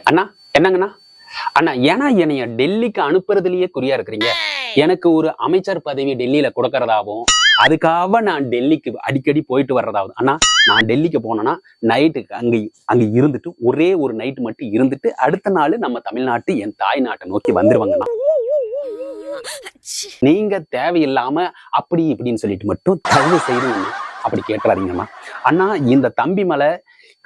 அண்ணா என்னங்கண்ணா? அண்ணா ஏன்னா என்னைய டெல்லிக்கு அனுப்புறதுலயே குறியா இருக்கிறீங்க. எனக்கு ஒரு அமைச்சர் பதவி டெல்லியில கொடுக்கறதாவும் அதுக்காக நான் டெல்லிக்கு அடிக்கடி போயிட்டு வர்றதாவது அண்ணா நான் டெல்லிக்கு போனேன்னா நைட்டுக்கு அங்க அங்க இருந்துட்டு ஒரே ஒரு நைட் மட்டும் இருந்துட்டு அடுத்த நாள் நம்ம தமிழ்நாட்டு என் தாய் நாட்டை நோக்கி வந்துருவாங்கண்ணா நீங்க தேவையில்லாம அப்படி இப்படின்னு சொல்லிட்டு மட்டும் தயவு செய்து அப்படி கேட்டுறாதீங்கம்மா அண்ணா இந்த தம்பி மலை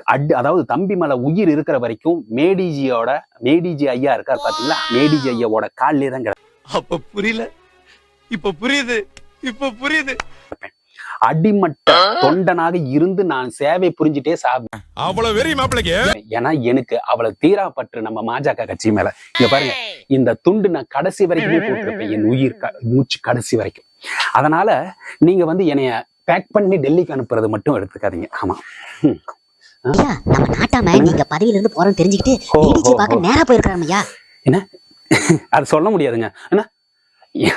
அட் அதாவது தம்பி மலை உயிர் இருக்கிற வரைக்கும் மேடிஜியோட மேடிஜி ஐயா இருக்கார் பாத்தீங்களா? மேடிஜி ஐயாவோட காலிலே தான் கிடப்பேன். அப்ப புரியல. இப்ப புரியுது. இப்ப புரியுது. அடிமட்ட தொண்டனாக இருந்து நான் சேவை புரிஞ்சுட்டே சாப்பிடுவேன் அவ்வளவு வெறி மாப்பிளைக்கு? ஏன்னா எனக்கு அவ்வளவு தீராப்பற்று நம்ம பாஜக கட்சி மேல. இங்க பாருங்க. இந்த துண்டு நான் கடைசி வரைக்குமே போட்டிருப்பேன். என் உயிர் மூச்சு கடைசி வரைக்கும். அதனால நீங்க வந்து என்னைய பேக் பண்ணி டெல்லிக்கு அனுப்புறது மட்டும் எடுத்துக்காதீங்க. ஆமா. ஐயா நம்ம நாட்டாம நீங்க பதவியில இருந்து போறோம்னு தெரிஞ்சுக்கிட்டு டிடிஜி பார்க்க. நேரா போயிருக்காங்க ஐயா. அது சொல்ல முடியாதுங்க. அண்ணா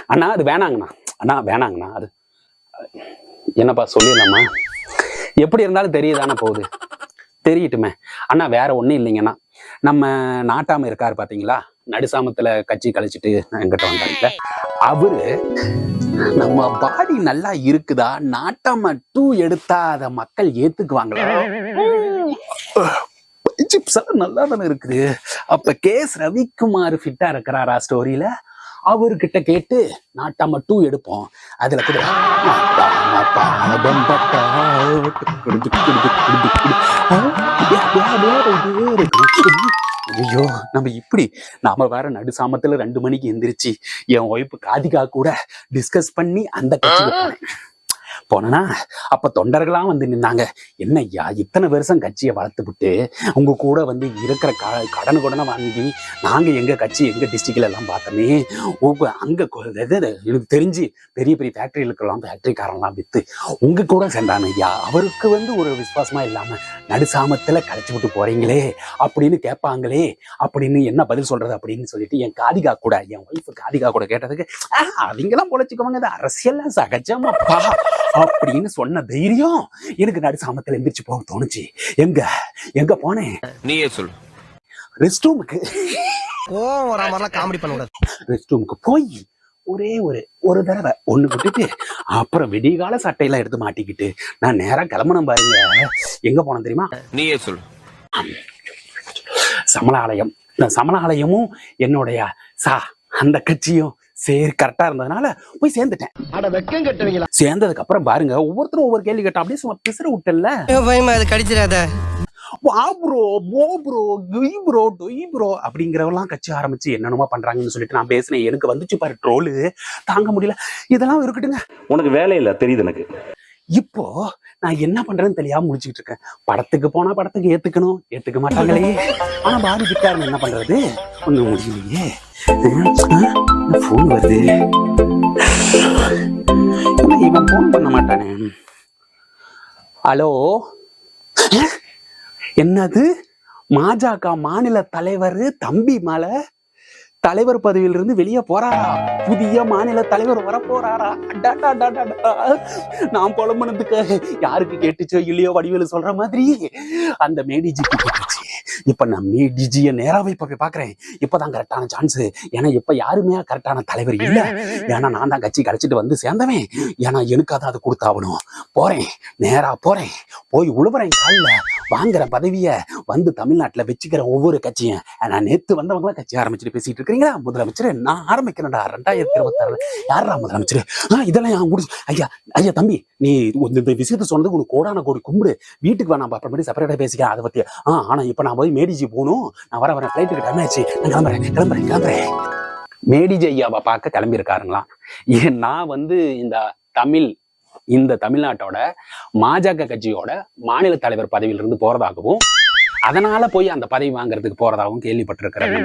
அண்ணா அது வேணாங்கண்ணா. அண்ணா வேணாங்கண்ணா. அது என்னப்பா சொல்லிடலாமா? எப்படி இருந்தாலும் தெரியுதானே போகுது. தெரியட்டுமே. அண்ணா வேற ஒண்ணும் இல்லைங்கண்ணா. நம்ம நாட்டாம இருக்காரு பாத்தீங்களா? நடுசாமத்துல கட்சி கழிச்சிட்டு என்கிட்ட வந்தாருல அவரு நம்ம பாடி நல்லா இருக்குதா? நாட்டாம டூ எடுத்தா அத மக்கள் ஏத்துக்குவாங்களா? எல்லாம் நல்லா தானே இருக்குது. அப்ப கேஸ் ரவிக்குமார் ஃபிட்டா இருக்கிறாரா ஸ்டோரியில அவர்கிட்ட கேட்டு நாட்டாம டூ எடுப்போம். அதுல கூட. ஐயோ நம்ம இப்படி நாம வேற நடுசாமத்துல ரெண்டு மணிக்கு எந்திரிச்சு என் ஒய்ஃபு காதிகா கூட டிஸ்கஸ் பண்ணி அந்த கட்சிக்கு போனேன்னா அப்ப தொண்டர்களாம் வந்து நின்னாங்க. என்னய்யா இத்தனை வருஷம் கட்சியை வளர்த்து விட்டு உங்க கூட வந்து இருக்கிற க கடன் கடனை வாங்கி நாங்க எங்க கட்சி எங்க டிஸ்ட்ரிக்ட்ல எல்லாம் பார்த்தோமே அங்க எனக்கு தெரிஞ்சு பெரிய பெரிய ஃபேக்டரிகளுக்கெல்லாம் ஃபேக்டரிக்காரன்லாம் வித்து உங்க கூட சேர்ந்தானு ஐயா அவருக்கு வந்து ஒரு விசுவாசமா இல்லாம நடுசாமத்துல கழிச்சு விட்டு போறீங்களே அப்படின்னு கேட்பாங்களே அப்படின்னு என்ன பதில் சொல்றது அப்படின்னு சொல்லிட்டு என் காதிகா கூட என் ஒய்ஃபு காதிகா கூட கேட்டதுக்கு "ஆ, அவங்கெல்லாம் பொழைச்சிக்கோங்க இது அரசியல் சகஜமாப்பா அப்படின்னு சொன்ன தைரியம் எனக்கு நடுசாமத்துல எந்திரிச்சு போக தோணுச்சு. எங்க எங்க போனேன்? நீயே சொல்லு. ரெஸ்ட் ரூமுக்கு கோவம் வரா மாதிரிலாம் காமெடி பண்ண கூடாது ரெஸ்ட் ரூமுக்கு போய் ஒரே ஒரு ஒரு தடவை. ஒண்ணு விட்டுட்டு அப்புறம் விடிகால சட்டையெல்லாம் எடுத்து மாட்டிக்கிட்டு நான் நேரா கிளம்பணும் பாருங்க. எங்க போனேன் தெரியுமா? நீயே சொல்லு. சமணாலயம் இந்த சமணாலயமும் என்னுடைய சா அந்த கட்சியும் சரி கரெக்டா இருந்ததுனால போய் சேர்ந்துட்டேன். அட வெக்கம் கட்டுவீங்களா? சேர்ந்ததுக்கு அப்புறம் பாருங்க ஒவ்வொருத்தரும் ஒவ்வொரு கேள்வி கேட்டா அப்படியே சும்மா பிசுற விட்டல பயமா அது கடிச்சிடாத. வா ப்ரோ போ ப்ரோ குய் ப்ரோ டொய் ப்ரோ அப்படிங்கிறவெல்லாம் கட்சி ஆரம்பிச்சு என்னென்னமோ பண்றாங்கன்னு சொல்லிட்டு நான் பேசினேன். எனக்கு வந்துச்சு பாரு ட்ரோலு தாங்க முடியல. இதெல்லாம் இருக்கட்டுங்க. உனக்கு வேலை இல்ல தெரியுது எனக்கு. இப்போ நான் என்ன பண்றேன்னு தெரியாம முடிச்சுக்கிட்டு இருக்கேன். படத்துக்கு போனா படத்துக்கு ஏத்துக்கணும் ஏத்துக்க மாட்டாங்களே. ஆனா பாதி கிட்டாரு என்ன பண்றது? ஒண்ணும் முடியலையே. போன் வருது. இவன் போன் பண்ண மாட்டானே. ஹலோ என்னது? மாஜக மாநில தலைவர் தம்பி மலை தலைவர் பதவியிலிருந்து வெளியே போறாரா? புதிய மாநில தலைவர் வர போறாரா அடாடா, அடாடா, நான் புலம்புனதுக்கு யாருக்கு கேட்டுச்சோ இல்லையோ வடிவேலு சொல்ற மாதிரி? அந்த மேடிஜிக்கு கேட்டுச்சு. இப்ப நான் மேடிஜிய நேராவே இப்ப போய் பாக்குறேன். இப்பதான் கரெக்டான சான்ஸ் ஏன்னா இப்ப யாருமே கரெக்டான தலைவர் இல்ல. ஏன்னா நான் தான் கட்சி கழிச்சிட்டு வந்து சேர்ந்தவன். ஏன்னா எனக்கு அதான் அது கொடுத்தாகணும். போறேன். நேரா போறேன். போய் உழுவுறேன் காலில். வாங்குற பதவிய வந்து தமிழ்நாட்டுல வச்சுக்கிற ஒவ்வொரு கட்சியும். நான் நேத்து வந்தவங்க கட்சி ஆரம்பிச்சுட்டு பேசிட்டு இருக்கிறீங்களா? முதலமைச்சர் நான் ஆரம்பிக்கிறேன்டா. ரெண்டாயிரத்தி இருபத்தாறுல. யாரா முதலமைச்சர்? ஆ இதெல்லாம் என் முடிச்சு ஐயா ஐயா தம்பி நீ இந்த இந்த விஷயத்த சொன்னதுக்கு உனக்கு கோடான கோடி கும்பிடு. வீட்டுக்கு வேணாம் அப்புறம் அப்புறமேட்டு செப்பரேட்டா பேசிக்கலாம் அதை பத்தி. ஆ ஆனா இப்ப நான் போய் மேடிஜி போகணும். நான் வர வரேன் ஃபிளைட்டுக்கு டைம் ஆச்சு. நான் கிளம்புறேன் கிளம்புறேன் கிளம்புறேன். மேடிஜி ஐயாவை பார்க்க கிளம்பி இருக்காருங்களா ஏன் நான் வந்து இந்த தமிழ் இந்த தமிழ்நாட்டோட மாஜக கட்சியோட மாநில தலைவர் பதவியிலிருந்து போறதாகவும் அதனால போய் அந்த பதவி வாங்குறதுக்கு போறதாகவும் கேள்விப்பட்டிருக்கிறேன்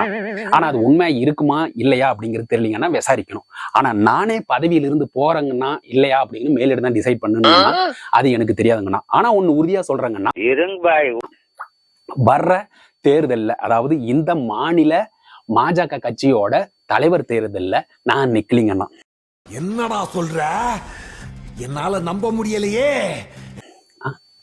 ஆனா அது உண்மை இருக்குமா இல்லையா அப்படிங்கிறது தெரியலீங்கன்னா விசாரிக்கணும். ஆனா நானே பதவியிலிருந்து போறேங்கன்னா இல்லையா அப்படின்னு மேலிடம் தான் டிசைட் பண்ணணும்னா அது எனக்கு தெரியாதுங்கண்ணா. ஆனா ஒண்ணு உறுதியா சொல்றேங்கன்னா வர்ற தேர்தல்ல அதாவது இந்த மாநில மாஜக கட்சியோட தலைவர் தேர்தல்ல நான் நிக்கலிங்கண்ணா. என்னடா சொல்ற? என்னால நம்ப முடியலையே.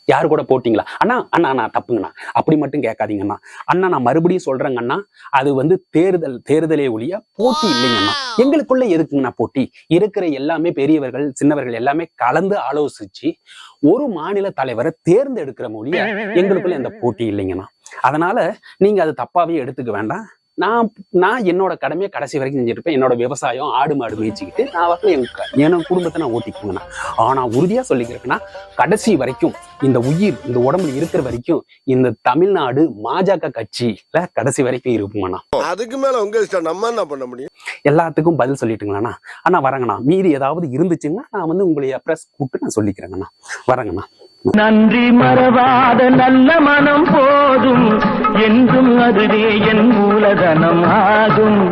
யாரு கூட போட்டிங்களா? அண்ணா அண்ணா நான் தப்புங்கண்ணா. அப்படி மட்டும் கேட்காதீங்கண்ணா. அண்ணா நான் மறுபடியும் சொல்றேங்கண்ணா. அது வந்து தேர்தல் தேர்தலே ஒழிய போட்டி இல்லைங்கண்ணா. எங்களுக்குள்ள எதுக்குங்கண்ணா போட்டி? இருக்கிற எல்லாமே பெரியவர்கள் சின்னவர்கள் எல்லாமே கலந்து ஆலோசிச்சு ஒரு மாநில தலைவரை தேர்ந்தெடுக்கிற மொழிய எங்களுக்குள்ள எந்த போட்டி இல்லைங்கண்ணா. அதனால நீங்க அது தப்பாவே எடுத்துக்க வேண்டாம். நான் நான் என்னோட கடமையை கடைசி வரைக்கும் செஞ்சுட்டு இருப்பேன் என்னோட விவசாயம் ஆடு மாடு மேய்ச்சிக்கிட்டு நான் வந்து என் என்னோட குடும்பத்தை நான் ஓட்டிக்குவேங்கண்ணா ஆனா உறுதியா சொல்லிக்கிறேன்னா கடைசி வரைக்கும் இந்த உயிர் இந்த உடம்புல இருக்கிற வரைக்கும் இந்த தமிழ்நாடு பாஜக கட்சியில கடைசி வரைக்கும் இருக்குங்கண்ணா அதுக்கு மேல உங்க இஷ்டம் நம்ம என்ன பண்ண முடியும்? எல்லாத்துக்கும் பதில் சொல்லிட்டுங்களாண்ணா? அண்ணா வரேங்கண்ணா. மீறி ஏதாவது இருந்துச்சுன்னா நான் வந்து உங்களை ப்ரெஸ் கூப்பிட்டு நான் சொல்லிக்கிறேங்கண்ணா. வரேங்கண்ணா. நன்றி மறவாத நல்ல மனம் போதும். என்றும் அதுவே என் மூலதனம் ஆகும்